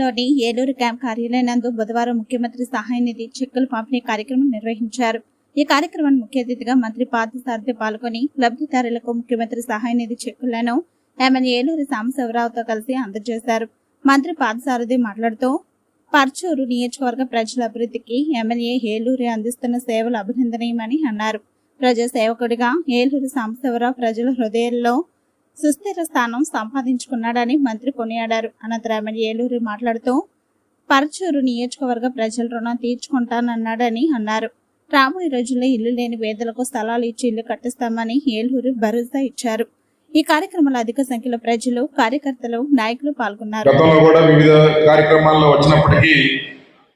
లోని ఏలూరు క్యాంప్ కార్యాలయం నందు బుధవారం ముఖ్యమంత్రి సహాయ నిధి చెక్కులు పంపిణీ కార్యక్రమం నిర్వహించారు. ఈ కార్యక్రమాన్ని ముఖ్య అతిథిగా మంత్రి పార్థసారథి పాల్గొని లబ్ధిదారులకు ముఖ్యమంత్రి సహాయ నిధి చెక్కులను ఎమ్మెల్యే ఏలూరు సాంబశివరావుతో కలిసి అందజేశారు. మంత్రి పార్థసారథి మాట్లాడుతూ పర్చూరు నియోజకవర్గ ప్రజల అభివృద్ధికి ఎమ్మెల్యే ఏలూరు అందిస్తున్న సేవలు అభినందనీయమని అన్నారు. ప్రజా సేవకుడిగా ఏలూరు సాంబశివరావు ప్రజల హృదయాల్లో సుస్థిర స్థానం సంపాదించుకున్నాడని మంత్రి కొనియాడారు. అనంతరామని ఏలూరు మాట్లాడుతూ పరచూరు నియోజకవర్గ ప్రజల రుణం తీర్చుకుంటానన్నాడని అన్నారు. రాబోయే రోజుల్లో ఇల్లు లేని పేదలకు స్థలాలు ఇచ్చి ఇల్లు కట్టిస్తామని ఏలూరు భరోసా ఇచ్చారు. ఈ కార్యక్రమంలో అధిక సంఖ్యలో ప్రజలు కార్యకర్తలు నాయకులు పాల్గొన్నారు. గతంలో కూడా వివిధ కార్యక్రమాల్లో వచ్చినప్పటికీ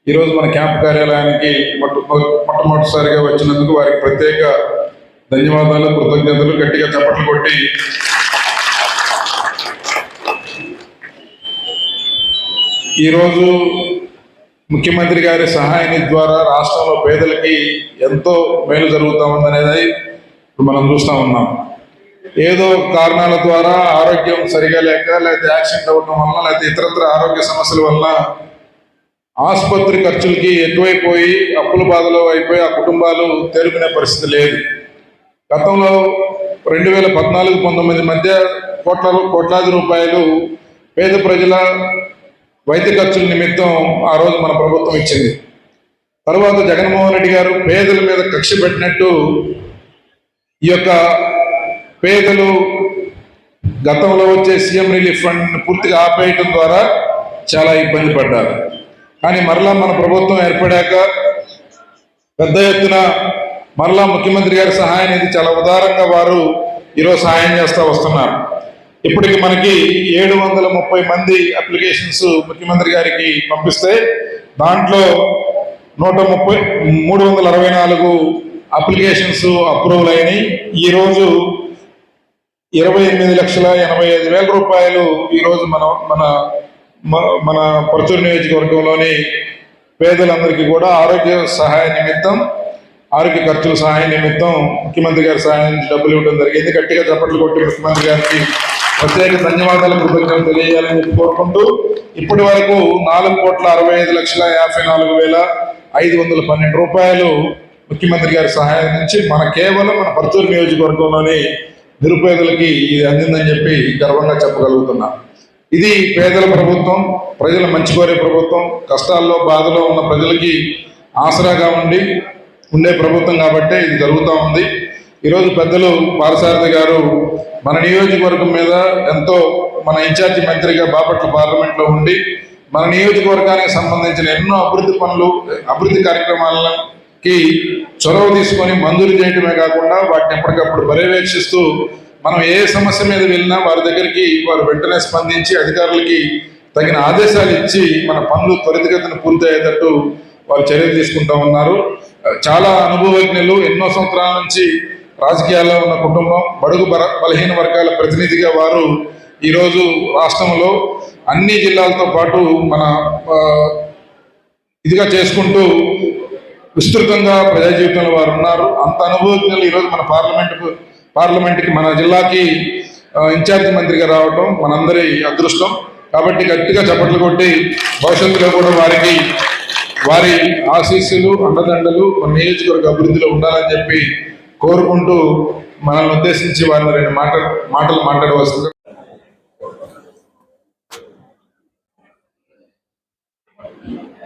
ఈరోజు మన క్యాంప్ కార్యాలయానికి మొట్టమొదటిసారిగా వచ్చినందుకు వారికి ప్రత్యేక ధన్యవాదాలు కృతజ్ఞతలు గట్టిగా చప్పట్లు కొట్టి ఈరోజు ముఖ్యమంత్రి గారి సహాయ ద్వారా రాష్ట్రంలో పేదలకి ఎంతో మేలు జరుగుతూ ఉందనేది మనం చూస్తూ ఉన్నాం. ఏదో కారణాల ద్వారా ఆరోగ్యం సరిగా లేక లేకపోతే యాక్సిడెంట్ అవ్వడం వలన లేకపోతే ఇతరత్ర ఆరోగ్య సమస్యల వలన ఆసుపత్రి ఖర్చులకి ఎక్కువైపోయి అప్పుల బాధలో అయిపోయి ఆ కుటుంబాలు తేరుకునే పరిస్థితి లేదు. గతంలో రెండు వేల పద్నాలుగు పంతొమ్మిది మధ్య కోట్ల కోట్లాది రూపాయలు పేద ప్రజల వైద్య ఖర్చుల నిమిత్తం ఆ రోజు మన ప్రభుత్వం ఇచ్చింది. తర్వాత జగన్మోహన్ రెడ్డి గారు పేదల మీద కక్ష పెట్టినట్టు ఈ యొక్క పేదలు గతంలో వచ్చే సీఎం రిలీఫ్ ఫండ్ పూర్తిగా ఆపేయటం ద్వారా చాలా ఇబ్బంది పడ్డారు. కానీ మరలా మన ప్రభుత్వం ఏర్పడాక పెద్ద ఎత్తున మరలా ముఖ్యమంత్రి గారి సహాయం అనేది చాలా ఉదారంగా వారు ఈరోజు సహాయం చేస్తూ వస్తున్నారు. ఇప్పటికి మనకి ఏడు వందల ముప్పై మంది అప్లికేషన్స్ ముఖ్యమంత్రి గారికి పంపిస్తే దాంట్లో నూట ముప్పై మూడు వందల అరవై నాలుగు అప్లికేషన్స్ అప్రూవల్ అయినాయి. ఈరోజు ఇరవై ఎనిమిది లక్షల ఎనభై ఐదు వేల రూపాయలు ఈరోజు మన మన మన పరచూరు నియోజకవర్గంలోని పేదలందరికీ కూడా ఆరోగ్య సహాయ నిమిత్తం ఆరోగ్య ఖర్చుల సహాయ నిమిత్తం ముఖ్యమంత్రి గారి సహాయం నుంచి డబ్బులు ఇవ్వడం జరిగింది. గట్టిగా చప్పట్లు కొట్టి ముఖ్యమంత్రి గారికి ప్రత్యేక ధన్యవాదాలు కృతజ్ఞతలు తెలియాలని కోరుకుంటూ ఇప్పటి వరకు నాలుగు కోట్ల అరవై ఐదు లక్షల యాభై నాలుగు వేల ఐదు వందల పన్నెండు రూపాయలు ముఖ్యమంత్రి గారి సహాయం నుంచి మన కేవలం మన పరచూరు నియోజకవర్గంలోని నిరుపేదలకి ఇది అందిందని చెప్పి గర్వంగా చెప్పగలుగుతున్నా. ఇది పేదల ప్రభుత్వం ప్రజల మంచి కోరే ప్రభుత్వం కష్టాల్లో బాధలో ఉన్న ప్రజలకి ఆసరాగా ఉండి ఉండే ప్రభుత్వం కాబట్టే ఇది జరుగుతూ ఉంది. ఈరోజు పెద్దలు పారసారథి గారు మన నియోజకవర్గం మీద ఎంతో మన ఇన్ఛార్జి మంత్రిగా బాపట్ల పార్లమెంట్లో ఉండి మన నియోజకవర్గానికి సంబంధించిన ఎన్నో అభివృద్ధి పనులు అభివృద్ధి కార్యక్రమాలకి చొరవ తీసుకొని మంజూరు చేయడమే కాకుండా వాటిని ఎప్పటికప్పుడు పర్యవేక్షిస్తూ మనం ఏ సమస్య మీద వెళ్ళినా వారి దగ్గరికి వారు వెంటనే స్పందించి అధికారులకి తగిన ఆదేశాలు ఇచ్చి మన పనులు త్వరితగతిన పూర్తయ్యేటట్టు వారు చర్యలు తీసుకుంటా ఉన్నారు. చాలా అనుభవజ్ఞులు ఎన్నో సంవత్సరాల నుంచి రాజకీయాల్లో ఉన్న కుటుంబం బడుగు బలహీన వర్గాల ప్రతినిధిగా వారు ఈరోజు రాష్ట్రంలో అన్ని జిల్లాలతో పాటు మన ఇదిగా చేసుకుంటూ విస్తృతంగా ప్రజా జీవితంలో వారు ఉన్నారు. అంత అనుభవజ్ఞులు ఈరోజు మన పార్లమెంటుకు పార్లమెంట్కి మన జిల్లాకి ఇన్ఛార్జ్ మంత్రిగా రావటం మనందరి అదృష్టం. కాబట్టి గట్టిగా చప్పట్లు కొట్టి భవిష్యత్తులో కూడా వారికి వారి ఆశీస్సులు అండదండలు మన నియోజకవర్గ అభివృద్ధిలో ఉండాలని చెప్పి కోరుకుంటూ మనల్ని ఉద్దేశించి వారిని రెండు మాట మాటలు మాట్లాడవలసింది Thank you.